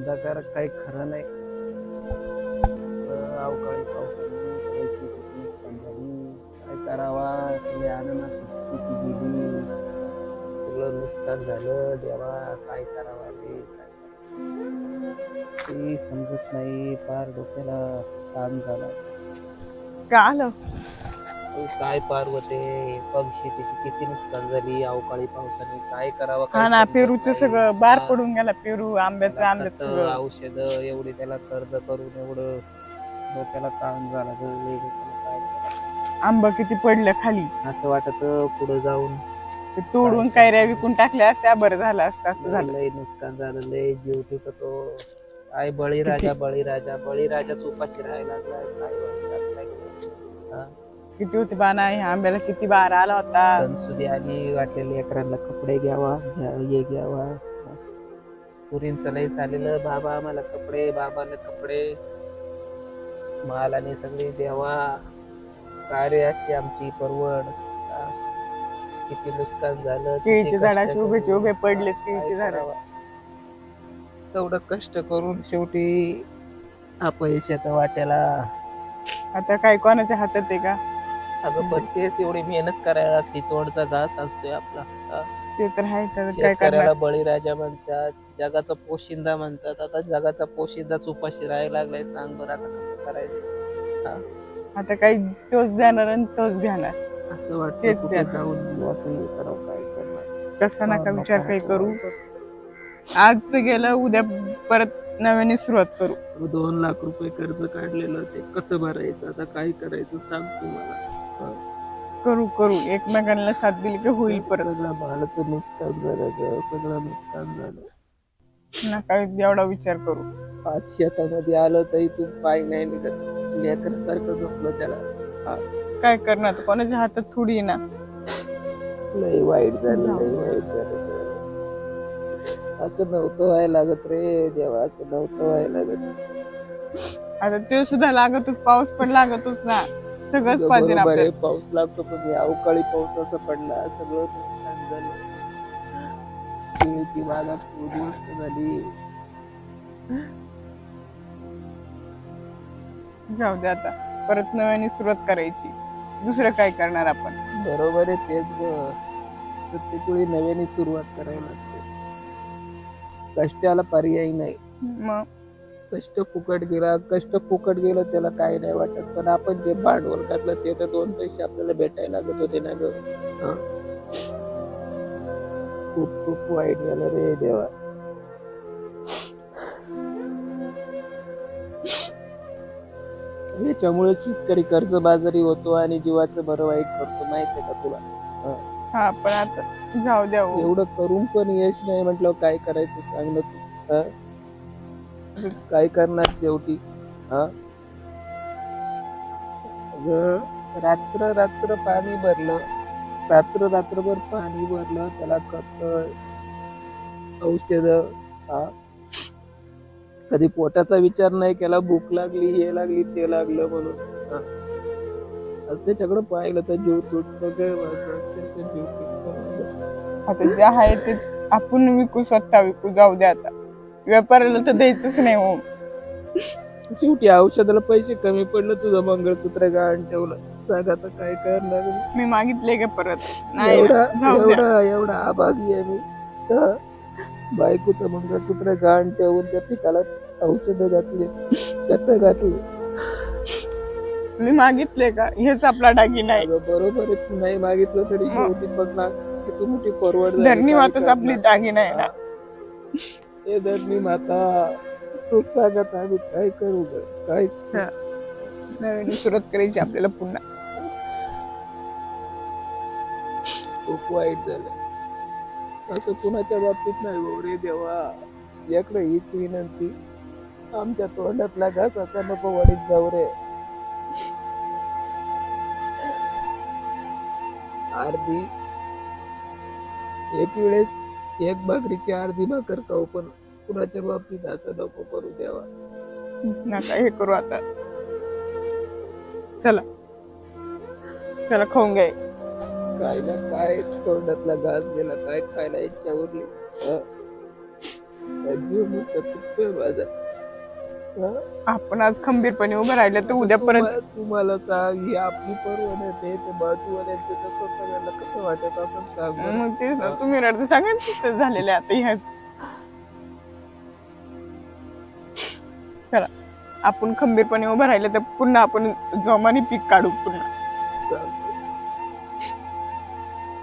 धोंडाकार काही खरं नाही. अवकाळी पावसाने सगळी शेतीची नुकसान झाली काय करावा सगळे अननस शेती गेली सगळं नुकसान झालं देवा काय करावा ते ते समजत नाही फार डोक्याला ताण झाला. का आलं? अहो, काय पार्वते बघ शेतीची किती नुकसान झाली? अवकाळी पावसाने काय करावं? हा ना पेरूचं. सगळं बार. पडून गेला पेरू आंब्याचं आंब्याचं सगळं. औषधं एवढी त्याला कर्ज करून एवढं डोक्याला ताण झाला. आंबा किती पडलं खाली. असं वाटत पुढे जाऊन. ते तोडून कैऱ्या विकून टाकल्या असत्या बरं झालं असतं असं झालं. लय नुकसान झालं लय जीव तो काय बळीराजा बळीराजा बळीराजाच उपाशी राहायला काय किती होते बाना ह्या आंब्याला किती बार आला होता. सणसुदी आली वाटलेले लेकरांना कपडे घ्यावा घ्या- हे घ्यावा. पुरींचं लय चाललेलं बाबा आम्हाला कपडे बाबाला कपडे. मालाने सगळे द्यावा. कार्य अशी आमची परवड. हा. किती नुकसान झालं किती केळीचे कष्ट झाडाचे उभेचे उभे पडले काय केळीचे झाड. करावं? तेवढं कष्ट करून शेवटी अपयशाच्या वाट्याला. आता काय कोणाच्या हातात आहे का? अगं पण तेच एवढी मेहनत करायला लागते तोडचा घास असतोय आपला. हा. ते तर आहे तर काय शेतकऱ्याला करणार? बळीराजा म्हणतात जगाचा पोशिंदा म्हणतात. आता जगाचा पोशिंदाच उपाशी राहायला लागलाय सांग बरं आता कसं करायचं. आता काही तोच देणार आणि तोच घेणार. असं तेच वाटतं कुठे आहे. जाऊन जीवाचं हे करावं काय करणार. नका विचार काही करू. आजच गेलं उद्या परत नव्याने सुरुवात करू. दोन लाख रुपये कर्ज काढलेलं ते कसं भरायचं? आता काय करायचं सांग तू मला. करू करू. एकमेकांना साथ दिली की होईल परत. सगळं मालाचं नुकसान झालं ग, सगळं नुकसान झालं. नका एवढा विचार करू. आज शेतामध्ये आलं तरी तू पाय नाही निघत. लेकर सारखं झोपलं त्याला. काय करणार? आता कोणाच्या हातात थोडी आहे ना? लय वाईट झालं लय वाईट झालं असं नव्हतं व्हायला लागत रे देवा असं नव्हतं व्हायला लागत. आता ते सुद्धा लागतच पाऊस पण लागतच ना. सगळंच पाहिजे ना बरोबर आहे, आपल्याला पाऊस लागतो पण हे अवकाळी पाऊस असं पडला सगळं नुकसान झालं बागा उद्ध्वस्त झाली जाऊ दे आता. परत नव्याने सुरुवात करायची. दुसरं काय करणार आपण? बरोबर आहे तेच ग. प्रत्येक वेळी नव्याने सुरुवात करावी लागते. कष्टाला पर्याय नाही. मग? कष्ट फुकट गेला कष्ट फुकट गेलं त्याला काही नाही वाटत पण आपण जे भांडवल घातलं ते तर दोन पैसे आपल्याला भेटायला लागत होते ना ग. खूप खूप वाईट झालं रे देवा याच्यामुळे शेतकरी कर्जबाजारी होतो आणि जीवाचं बरं वाईट करतो माहितीये का तुला हा पण आता जाऊ द्या हो. एवढं करून पण यश नाही म्हटलं काय करायचं सांग ना तू? काय करणार शेवटी? हा? रात्र रात्र पाणी भरलं. रात्र रात्रभर पाणी भरलं त्याला खत औषध हा? कधी पोटाचा विचार नाही केला भूक लागली हे लागली ते लागलं म्हणून. हा. त्याच्याकडे पाहिलं तर जीव तुटतो काय जीव तुटतो आता जे आहे ते आपण विकू स्वतः विकू जाऊ द्या आता. व्यापाऱ्याला तर द्यायचंच नाही हो शेवटी औषधाला पैसे कमी पडलं तुझं मंगळसूत्र गहाण ठेवलं सांग आता काय करणार मी? मी मागितले का परत नाही एवढा ना, जाऊ द्या एवढा एवढा आभागी आहे मी हा. बायकोचं मंगळसूत्र गहाण ठेवून त्या पिकाला औषध घातले खत घातले मी मागितले का हेच आपला दागिना आहे अगं बरोबर आहे तू नाही मागितलं तरी मग. शेवटी बघ ना किती मोठी परवड झाली. धरणी काय माताच आपली? दागिना आहे ना हे धरणी माता. तू सांगत आम्ही काय करू ग? काय नवीन सुरुवात करायची आपल्याला पुन्हा. खूप वाईट झालं. असं कुणाच्या बाबतीत नाही भाऊ रे देवा. याकडे हीच विनंती. आमच्या तोंडातला घास असा नको वडीत जाऊ रे. अर्धी एक वेळेस एक भाकरीची अर्धी भाकर खाऊ पण कुणाच्या बाबतीत असं नको करू देवा. नका हे करू आता. चला. चला खाऊन घ्या काय ना काय? तोंडातला घास गेला काय खायला? इच्छा उरली हं? जीव तुटतोय माझा? आपण आज खंबीरपणे उभं राहिलं तर उद्या परत तुम्हा- तुम्हाला सांग ही आपली परवडत आहे ते बाजूवाल्यांचे तसं सगळ्यांना कसं वाटत असं सांग बरं. मग तेच ना तुम्ही रडते सगळ्यांचं झालेलं आहे आता ह्या चला आपण खंबीरपणे उभं राहिलं तर पुन्हा आपण जोमाने पीक काढू पुन्हा चालतंय.